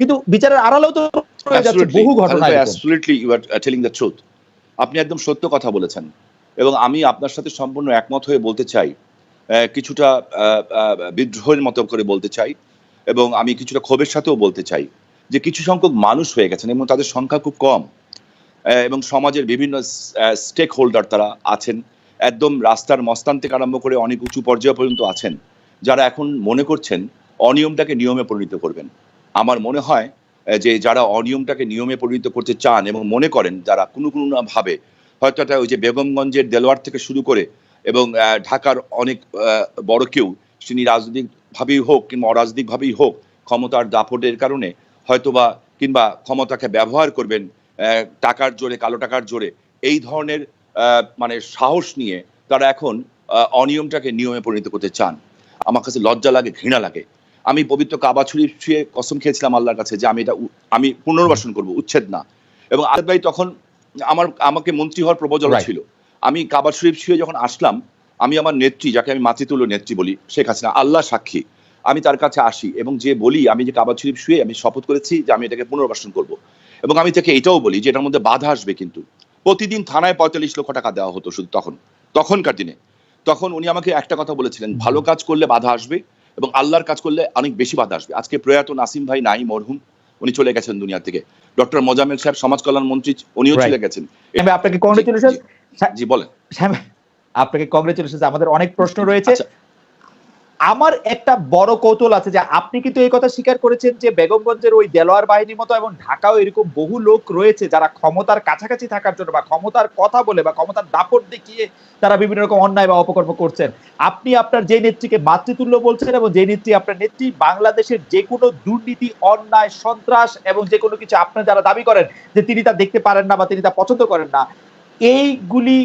কিন্তু বিচারের আড়ালেও তো যাচ্ছে বহু ঘটনা absolutely you are telling the truth আপনি একদম সত্য কথা বলেছেন। এবং আমি আপনার সাথে সম্পূর্ণ একমত হয়ে বলতে চাই কিছুটা বিদ্রোহের মতো করে বলতে চাই এবং আমি কিছুটা ক্ষোভের সাথেও বলতে চাই যে কিছু সংখ্যক মানুষ হয়ে গেছেন এবং তাদের সংখ্যা খুব কম এবং সমাজের বিভিন্ন স্টেক হোল্ডার তারা আছেন একদম রাস্তার মস্তান থেকে আরম্ভ করে অনেক উঁচু পর্যায় পর্যন্ত আছেন যারা এখন মনে করছেন অনিয়মটাকে নিয়মে পরিণত করবেন। আমার মনে হয় যে যারা অনিয়মটাকে নিয়মে পরিণত করতে চান এবং মনে করেন যারা কোনো কোনো না ভাবে, হয়তো একটা ওই যে বেগমগঞ্জের দেলোয়ার থেকে শুরু করে এবং ঢাকার অনেক বড় কেউ, তিনি রাজনৈতিকভাবেই হোক কিংবা অরাজনৈতিকভাবেই হোক, ক্ষমতার দাপটের কারণে হয়তোবা কিংবা ক্ষমতাকে ব্যবহার করবেন টাকার জোরে, কালো টাকার জোরে, এই ধরনের মানে সাহস নিয়ে তারা এখন অনিয়মটাকে নিয়মে পরিণত করতে চান। আমার কাছে লজ্জা লাগে, ঘৃণা লাগে। আমি পবিত্র কাবা ছুরি ছুঁয়ে কসম খেয়েছিলাম আল্লাহর কাছে যে আমি এটা আমি পুনর্বাসন করব উচ্ছেদ না। এবং আজাদ ভাই তখন আমার আমাকে মন্ত্রী হওয়ার প্রবচন ছিল। আমি কাবা শরীফ ছুঁয়ে যখন আসলাম আমি আমার নেত্রী যাকে আমি মাতৃতুল্য নেত্রী বলি শেখ হাসিনা আল্লাহ সাক্ষী। আমি তার কাছে আসি এবং যে বলি আমি যে কাবা শরীফ শুয়ে আমি শপথ করেছি যে আমি এটাকে পুনর্বাসন করব। এবং আমি তাকে এটাও বলি যে এটার মধ্যে বাধা আসবে কিন্তু। প্রতিদিন থানায় পঁয়তাল্লিশ লক্ষ টাকা দেওয়া হতো শুধু তখন তখনকার দিনে। তখন উনি আমাকে একটা কথা বলেছিলেন ভালো কাজ করলে বাধা আসবে এবং আল্লাহর কাজ করলে অনেক বেশি বাধা আসবে। আজকে প্রয়াত নাসিম ভাই নাই মরহুম উনি চলে গেছেন দুনিয়া থেকে। ডক্টর মোজামেল সাহেব সমাজ কল্যাণ মন্ত্রী উনিও চলে গেছেন। আপনাকে কংগ্রেচুলেশন জি, বলেন। আপনাকে কংগ্রেচুলেশন আমাদের অনেক প্রশ্ন রয়েছে। আচ্ছা। আমার একটা বড় কৌতূহল আছে যে আপনি কিন্তু এই কথা স্বীকার করেছেন যে বেগমগঞ্জের ওই দেলোয়ার বাহিনীর মতো এবং ঢাকাও এরকম বহু লোক রয়েছে যারা ক্ষমতার কাছাকাছি থাকার জন্য বা ক্ষমতার কথা বলে বা ক্ষমতার দাপট দেখিয়ে তারা বিভিন্ন রকম অন্যায় বা অপকর্ম করছেন। আপনি আপনার যে নেত্রীকে মাতৃতুল্য বলছেন এবং যে নেত্রী আপনার নেত্রী বাংলাদেশের যে কোনো দুর্নীতি, অন্যায়, সন্ত্রাস এবং যে কোনো কিছু আপনার যারা দাবি করেন যে তিনি তা দেখতে পারেন না বা তিনি তা পছন্দ করেন না, এইগুলি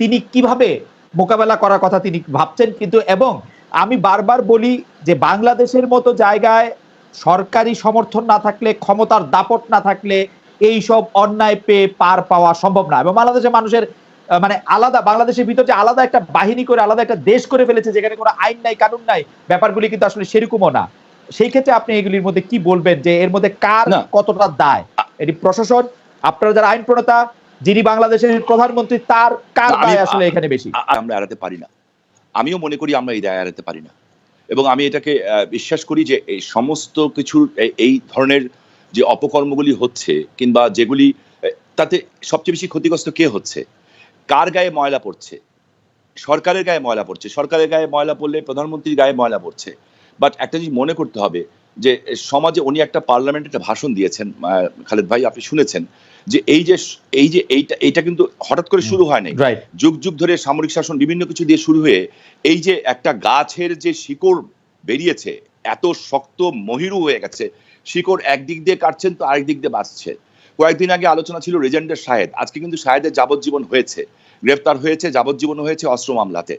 তিনি কীভাবে মোকাবেলা করার কথা তিনি ভাবছেন কিন্তু এবং আমি বারবার বলি যে বাংলাদেশের মতো জায়গায় সরকারি সমর্থন না থাকলে ক্ষমতার দাপট না থাকলে এই সব অন্যায় পেয়ে পার পাওয়া সম্ভব না। এবং বাংলাদেশের মানুষের মানে আলাদা বাংলাদেশের ভিতর যে আলাদা একটা বাহিনী করে আলাদা একটা দেশ করে ফেলেছে যেখানে কোনো আইন নাই কানুন নাই ব্যাপারগুলি কিন্তু আসলে সেরকমও না। সেই ক্ষেত্রে আপনি এগুলির মধ্যে কি বলবেন? যে এর মধ্যে কার কতটা দায়? এটি প্রশাসন আপনারা যারা আইন প্রণেতা যিনি বাংলাদেশের প্রধানমন্ত্রী তার কার দায় আসলে এখানে বেশি? আমরা এড়াতে পারি না। আমিও মনে করি আমরা এই দায় এড়াতে পারি না। এবং আমি এটাকে বিশ্বাস করি যে এই সমস্ত কিছুর এই- ধরনের যে অপকর্মগুলি হচ্ছে কিংবা যেগুলি তাতে সবচেয়ে বেশি ক্ষতিগ্রস্ত কে হচ্ছে? কার গায়ে ময়লা পড়ছে? সরকারের গায়ে ময়লা পড়ছে। সরকারের গায়ে ময়লা পড়লে প্রধানমন্ত্রীর গায়ে ময়লা পড়ছে। বাট একটা জিনিস মনে করতে হবে যে সমাজে উনি একটা পার্লামেন্টে একটা ভাষণ দিয়েছেন খালেদ ভাই আপনি শুনেছেন যে এই যে এই যে এইটা এইটা কিন্তু হঠাৎ করে শুরু হয় নাই। যুগ যুগ ধরে সামরিক শাসন বিভিন্ন কিছু দিয়ে শুরু হয়ে এই যে একটা গাছের যে শিকড় বেরিয়েছে এত শক্ত মহিরু হয়ে গেছে শিকড় একদিক দিয়ে কাটছেন তো আরেক দিক দিয়ে বাঁচছে। কয়েকদিন আগে আলোচনা ছিল রেজেন্ডের শাহেদ আজকে কিন্তু শাহেদের যাবজ্জীবন হয়েছে গ্রেফতার হয়েছে যাবজ্জীবন হয়েছে অস্ত্র মামলাতে।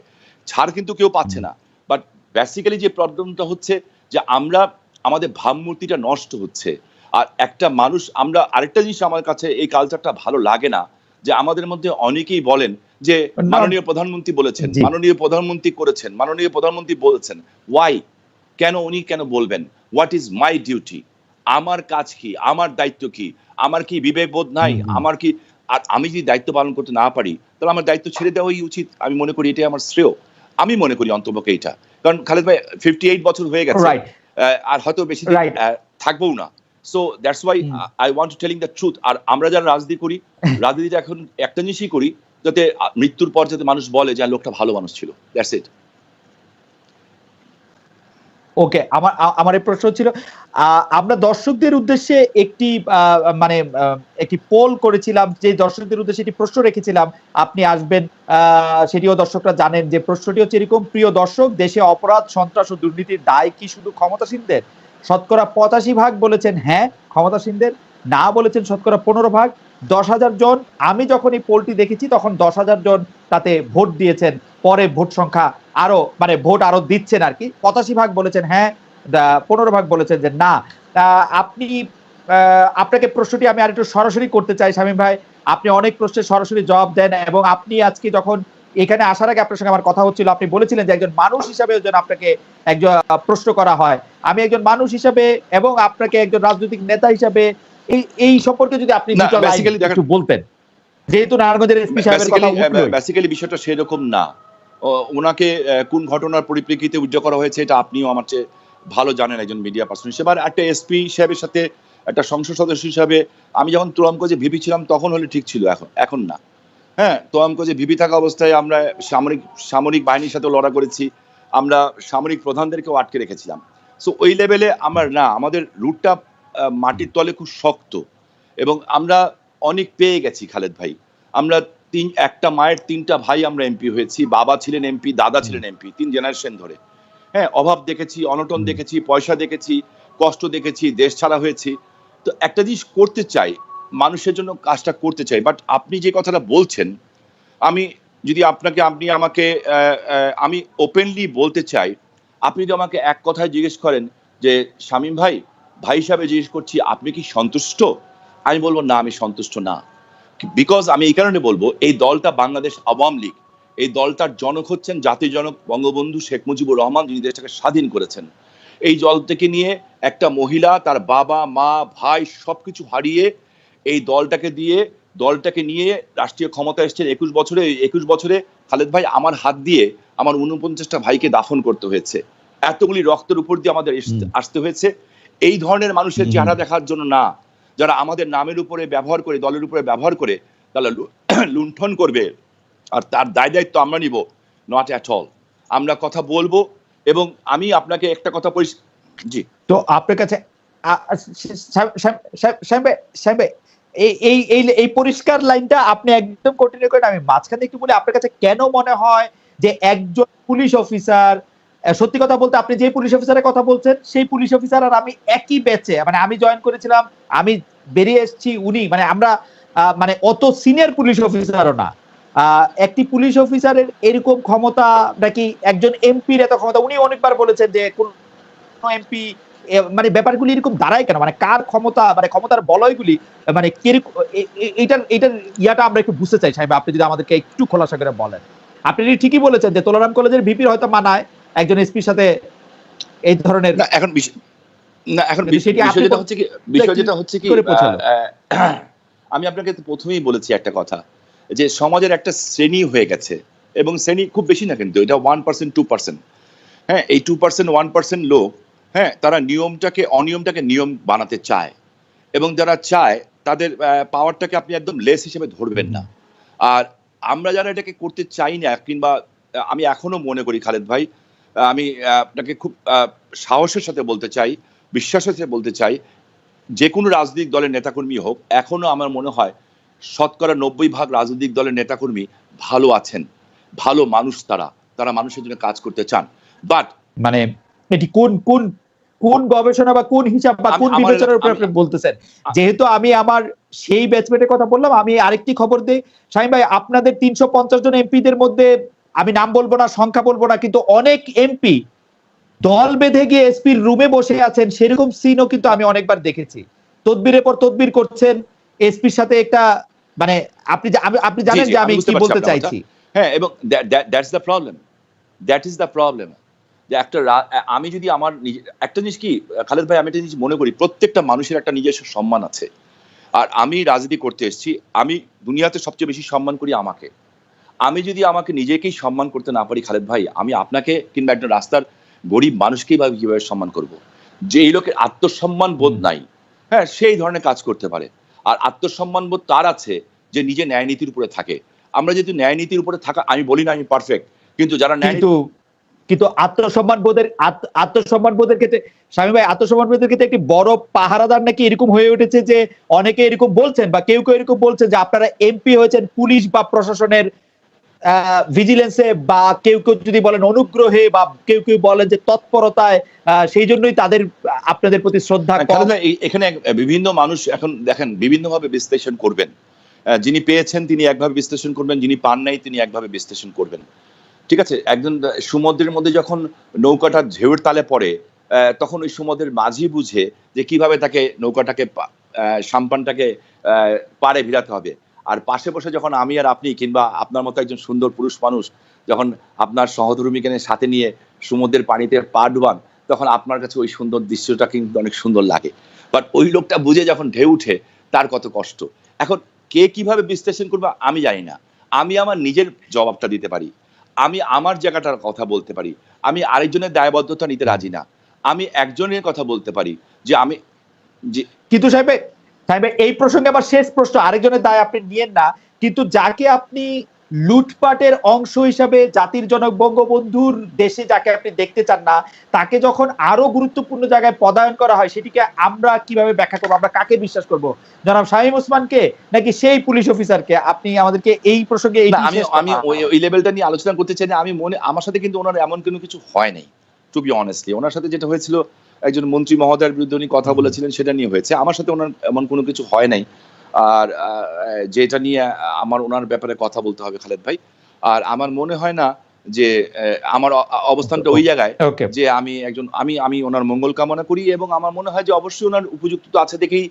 ছাড় কিন্তু কেউ পাচ্ছে না। বাট বেসিক্যালি যে প্রবলেমটা হচ্ছে যে আমরা আমাদের ভাবমূর্তিটা নষ্ট হচ্ছে। আর একটা মানুষ আমরা আরেকটা জিনিস আমার কাছে এই কালচারটা ভালো লাগে না যে আমাদের মধ্যে অনেকেই বলেন যে মাননীয় প্রধানমন্ত্রী বলেছেন মাননীয় প্রধানমন্ত্রী করেছেন মাননীয় প্রধানমন্ত্রী বলেছেন। ওয়াই কেন উনি কেন বলবেন? হোয়াট ইজ মাই ডিউটি আমার কাজ কি? আমার দায়িত্ব কি? আমার কি বিবেকবোধ নাই। আমার কি আর আমি যদি দায়িত্ব পালন করতে না পারি তাহলে আমার দায়িত্ব ছেড়ে দেওয়াই উচিত। আমি মনে করি এটাই আমার শ্রেয়। আমি মনে করি অন্তপক্ষে এটা কারণ খালেদ ভাই ফিফটি এইট বছর হয়ে গেছে। আর হয়তো বেশি থাকবোও না। So that's why I want telling the truth আর আমরা যারা রাজনীতি করি রাজনীতিটা এখন একটা জিনিসই করি যাতে মৃত্যুর পর যাতে মানুষ বলে যে লোকটা ভালো মানুষ ছিল। দ্যাটস ইট ওকে আমার আমার এই প্রশ্ন ছিল আমরা দর্শকদের উদ্দেশ্যে একটি আহ, মানে একটি পোল করেছিলাম যে দর্শকদের উদ্দেশ্যে একটি প্রশ্ন রেখেছিলাম আপনি আসবেন আহ, সেটিও দর্শকরা জানেন যে প্রশ্নটি হচ্ছে এরকম প্রিয় দর্শক দেশে অপরাধ সন্ত্রাস ও দুর্নীতির দায় কি শুধু ক্ষমতাসীনদের? শতকরা পঁচাশি ভাগ বলেছেন হ্যাঁ ক্ষমতাসীনদের। না বলেছেন শতকরা পনেরো ভাগ। দশ হাজার জন, আমি যখন এই পোলটি দেখেছি, তখন দশ হাজার জন তাতে ভোট দিয়েছেন। পরে ভোট সংখ্যা আরও মানে ভোট আরও দিচ্ছেন আর কি। পঁচাশি ভাগ বলেছেন হ্যাঁ পনেরো ভাগ বলেছেন যে না। আপনি আপনাকে প্রশ্নটি আমি আরেকটু সরাসরি করতে চাই, শামীম ভাই। আপনি অনেক প্রশ্নের সরাসরি জবাব দেন এবং আপনি আজকে যখন এখানে আসার আগে আপনার সঙ্গে আমার কথা হচ্ছিল আপনি বলেছিলেন যে একজন মানুষ হিসাবে যেন আপনাকে একজন প্রশ্ন করা হয়। আমি একজন মানুষ হিসাবে এবং আপনাকে একজন রাজনৈতিক নেতা হিসাবে এই এই সম্পর্কে যদি আপনি একটু বলতেন। যেহেতু নারায়ণগঞ্জের এসপি সাহেবের কথা বেসিক্যালি বিষয়টা সেরকম না। ওনাকে আহ, কোন ঘটনার পরিপ্রেক্ষিতে উদ্যোগ করা হয়েছে এটা আপনিও আমার চেয়ে ভালো জানেন একজন মিডিয়া পার্সন হিসেবে। আর একটা এসপি সাহেবের সাথে একটা সংসদ সদস্য হিসাবে আমি যখন তোয়ামকজে ভিপি ছিলাম তখন হলে ঠিক ছিল এখন এখন না। হ্যাঁ তোয়ামকজে ভিপি থাকা অবস্থায় আমরা সামরিক সামরিক বাহিনীর সাথে লড়া করেছি আমরা সামরিক প্রধানদেরকেও আটকে রেখেছিলাম। সো ওই লেভেলে আমার না আমাদের রুটটা মাটির তলে খুব শক্ত। এবং আমরা অনেক পেয়ে গেছি খালেদ ভাই। আমরা তিন একটা মায়ের তিনটা ভাই আমরা এমপি হয়েছি বাবা ছিলেন এমপি দাদা ছিলেন এমপি তিন জেনারেশন ধরে। হ্যাঁ অভাব দেখেছি অনটন দেখেছি পয়সা দেখেছি কষ্ট দেখেছি দেশ ছাড়া হয়েছি। তো একটা জিনিস করতে চাই মানুষের জন্য কাজটা করতে চাই। বাট আপনি যে কথাটা বলছেন, আমি যদি আপনাকে, আপনি আমাকে আমি ওপেনলি বলতে চাই, আপনি যদি আমাকে এক কথায় জিজ্ঞেস করেন যে, শামীম ভাই ভাই হিসাবে জিজ্ঞেস করছি, আপনি কি সন্তুষ্ট? আমি বলব, না, আমি সন্তুষ্ট না। বিকজ আমি এই কারণে বলব, এই দলটা বাংলাদেশ আওয়াম লীগ, এই দলটার জনক হচ্ছেন জাতির জনক বঙ্গবন্ধু শেখ মুজিবুর রহমান, যিনি দেশটাকে স্বাধীন করেছেন। এই দল থেকে নিয়ে একটা মহিলা, তার বাবা, মা, ভাই সবকিছু হারিয়ে এই দলটাকে দিয়ে দলটাকে নিয়ে রাষ্ট্রীয় ক্ষমতা এসছেন একুশ বছরে একুশ বছরে খালেদ ভাই আমার হাত দিয়ে আমার উনপঞ্চাশটা ভাইকে দাফন করতে হয়েছে। এতগুলি রক্তের উপর দিয়ে আমাদের আসতে হয়েছে। এই ধরনের মানুষের চেহারা দেখার জন্য না। যারা আমাদের নামের উপরে ব্যবহার করে দলের উপরে ব্যবহার করে তারা লুণ্ঠন করবে। আর তার দায় দায়িত্ব আমরা নিব নট অ্যাট অল আমরা কথা বলব এবং আমি আপনাকে একটা কথা জি। তো আপনার কাছে এই এই পরিষ্কার লাইনটা আপনি একদম কন্টিনিউ করেন। আমি মাঝখানে একটু বলি, আপনার কাছে কেন মনে হয় যে একজন পুলিশ অফিসার সত্যি কথা বলতে আপনি যে পুলিশ অফিসারের কথা বলছেন, সেই পুলিশ অফিসার আর আমি একই ব্যাচে মানে আমি জয়েন করেছিলাম, আমি বেরিয়ে এসেছি উনি মানে আমরা মানে অত সিনিয়র পুলিশ অফিসারও না। একটি পুলিশ অফিসারের এরকম ক্ষমতা নাকি একজন এমপির এত ক্ষমতা, উনি অনেকবার বলেছেন যে কোন এমপি মানে ব্যাপারগুলি এরকম দাঁড়ায় কেন? মানে কার ক্ষমতা মানে ক্ষমতার বলয়গুলি মানে কীরকম এ- এ- এটার এটার ইয়াটা আমরা একটু বুঝতে চাই সাহেব। আপনি যদি আমাদেরকে একটু খোলাসা করে বলেন। আপনি ঠিকই বলেছেন যে তোলারাম কলেজের ভিপির হয়তো মানায় একজন এসপির সাথে এই ধরনের এখন না এখন কিন্তু বিষ- সেটি আপনি বিষয় যেটা বল- হচ্ছে কি বিষয় কি যেটা হচ্ছে কি আমি আপনাকে প্রথমেই বলেছি একটা কথা যে সমাজের একটা শ্রেণি হয়ে গেছে এবং শ্রেণি খুব বেশি না কিন্তু এটা ওয়ান পার্সেন্ট টু পার্সেন্ট হ্যাঁ এই টু পার্সেন্ট ওয়ান পার্সেন্ট লোক হ্যাঁ তারা নিয়মটাকে, অনিয়মটাকে নিয়ম বানাতে চায়। এবং যারা চায়, তাদের পাওয়ারটাকে আপনি একদম লেস হিসেবে ধরবেন না। আর আমরা যারা এটাকে করতে চাই না, কিংবা আমি এখনও মনে করি খালেদ ভাই আমি আপনাকে খুব সাহসের সাথে বলতে চাই, বিশ্বাসের সাথে বলতে চাই, যে কোনো রাজনৈতিক দলের নেতাকর্মী হোক, এখনও আমার মনে হয় শতকরা নব্বই ভাগ রাজনৈতিক দলের নেতাকর্মী ভালো আছেন। ভালো মানুষ তারা তারা মানুষের জন্য কাজ করতে চান। বাট মানে এটি কোন কোন কোন গবেষণা বা কোন হিসাব বা কোন বিবেচনার উপর আপনি বলতেছেন? যেহেতু আমি আমার সেই ব্যাচমেটের কথা বললাম আমি আরেকটি খবর দিই। শাহিম ভাই আপনাদের তিনশো পঞ্চাশ জন এমপিদের মধ্যে আমি নাম বলব না সংখ্যা বলব না কিন্তু অনেক এমপি দল বেঁধে গিয়ে এসপির রুমে বসে আছেন সেরকম সিনও কিন্তু আমি অনেকবার দেখেছি। তদবিরের পর তদবির করছেন এসপির সাথে একটা মানে আপনি আপনি জানেন যে আমি কি বলতে চাইছি। হ্যাঁ এবং that's the problem that is the problem যে একটা আমি যদি আমার একটা জিনিস কি খালেদ ভাই আমি একটা জিনিস মনে করি প্রত্যেকটা মানুষের একটা নিজস্ব সম্মান আছে। আর আমি রাজনীতি করতে এসেছি আমি দুনিয়াতে সবচেয়ে বেশি সম্মান করি আমাকে। আমি যদি আমাকে নিজেকেই সম্মান করতে না পারি খালেদ ভাই আমি আপনাকে কিংবা একটা রাস্তার গরিব মানুষকেই বা কীভাবে সম্মান করব? যে এই লোকের আত্মসম্মান বোধ নাই। হ্যাঁ সেই ধরনের কাজ করতে পারে। আর আত্মসম্মান বোধ তার আছে যে নিজে ন্যায় নীতির উপরে থাকে। আমরা যেহেতু ন্যায় নীতির উপরে থাকা আমি বলি না আমি পারফেক্ট কিন্তু যারা ন্যায় কিন্তু আত্মসম্মান বোধের আত্মসম্মান বোধের ক্ষেত্রে স্বামী ভাই আত্মসম্মান বোধের ক্ষেত্রে একটি বড় পাহারাদার নাকি এরকম হয়ে উঠেছে যে অনেকে এরকম বলছেন বা কেউ কেউ এরকম বলছেন যে আপনারা এমপি হয়েছেন পুলিশ বা প্রশাসনের ভিজিলেন্সে বা কেউ কেউ যদি বলেন অনুগ্রহে বা কেউ কেউ বলেন যে তৎপরতায় সেই জন্যই তাদের আপনাদের প্রতি শ্রদ্ধা এখানে বিভিন্ন মানুষ এখন দেখেন বিভিন্নভাবে বিশ্লেষণ করবেন। যিনি পেয়েছেন তিনি একভাবে বিশ্লেষণ করবেন যিনি পান নাই তিনি একভাবে বিশ্লেষণ করবেন। ঠিক আছে, একজন সমুদ্রের মধ্যে যখন নৌকাটা ঢেউয়ের তালে পড়ে তখন ওই সমুদ্রের মাঝি বুঝে যে কীভাবে তাকে নৌকাটাকে সাম্পানটাকে পাড়ে ভিড়াতে হবে। আর পাশে বসে যখন আমি আর আপনি কিংবা আপনার মতো একজন সুন্দর পুরুষ মানুষ যখন আপনার সহধর্মীকে সাথে নিয়ে সমুদ্রের পানিতে পা ডুবান, তখন আপনার কাছে ওই সুন্দর দৃশ্যটা কিন্তু অনেক সুন্দর লাগে। বাট ওই লোকটা বুঝে যখন ঢেউ উঠে, তার কত কষ্ট। এখন কে কীভাবে বিশ্লেষণ করবে আমি জানি না। আমি আমার নিজের জবাবটা দিতে পারি। আমি আমার জায়গাটার কথা বলতে পারি। আমি আরেকজনের দায়বদ্ধতা নিতে রাজি না। আমি একজনের কথা বলতে পারি যে আমি যে কিন্তু সাহেব সাহেব, এই প্রসঙ্গে আবার শেষ প্রশ্ন, আরেকজনের দায় আপনি নিয়েন না। কিন্তু যাকে আপনি লুটপাটের অংশ হিসাবে জাতির জনক বঙ্গবন্ধুর দেশে যাকে আপনি দেখতে চান না তাকে যখন আরও গুরুত্বপূর্ণ জায়গায় পদায়ন করা হয় সেটিকে আমরা কীভাবে ব্যাখ্যা করব? আমরা কাকে বিশ্বাস করব? জনাব শাহিম ওসমানকে নাকি সেই পুলিশ অফিসারকে? আপনি আমাদেরকে এই প্রসঙ্গে আমি আমি ওই লেভেলটা নিয়ে আলোচনা করতে চাই না আমি মনে আমার সাথে কিন্তু ওনার এমন কোনো কিছু হয় নাই টু বি অনেস্টলি ওনার সাথে যেটা হয়েছিল একজন মন্ত্রী মহোদয়ের বিরুদ্ধে উনি কথা বলেছিলেন সেটা নিয়ে হয়েছে। আমার সাথে ওনার এমন কোনো কিছু হয় নাই। আর যেটা নিয়ে আমার ওনার ব্যাপারে কথা বলতে হবে খালেদ ভাই। আর আমার মনে হয় না যে আমার অবস্থানটা ওই জায়গায় যে আমি একজন আমি আমি ওনার মঙ্গল কামনা করি এবং আমার মনে হয় যে অবশ্যই ওনার উপযুক্ত তো আছে দেখেই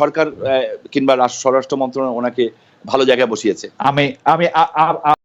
সরকার কিংবা স্বরাষ্ট্র মন্ত্রণালয় ওনাকে ভালো জায়গায় বসিয়েছে। আমি আমি